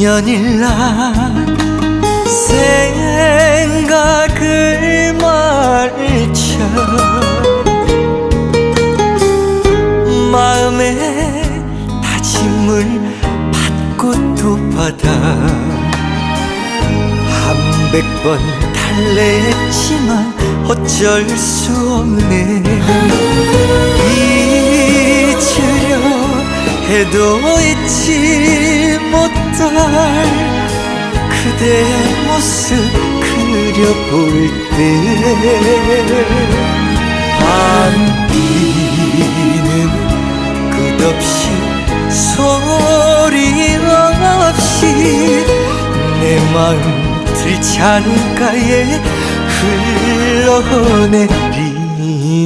년일날 생각을 말쳐 마음에 다짐을 받고 또 받아 한백 번 달래했지만 어쩔 수 없네. 잊으려 해도 잊지 못할 그대의 모습 그려볼 때 밤비는 끝없이 소리 없이 내 마음 들창가에 흘러내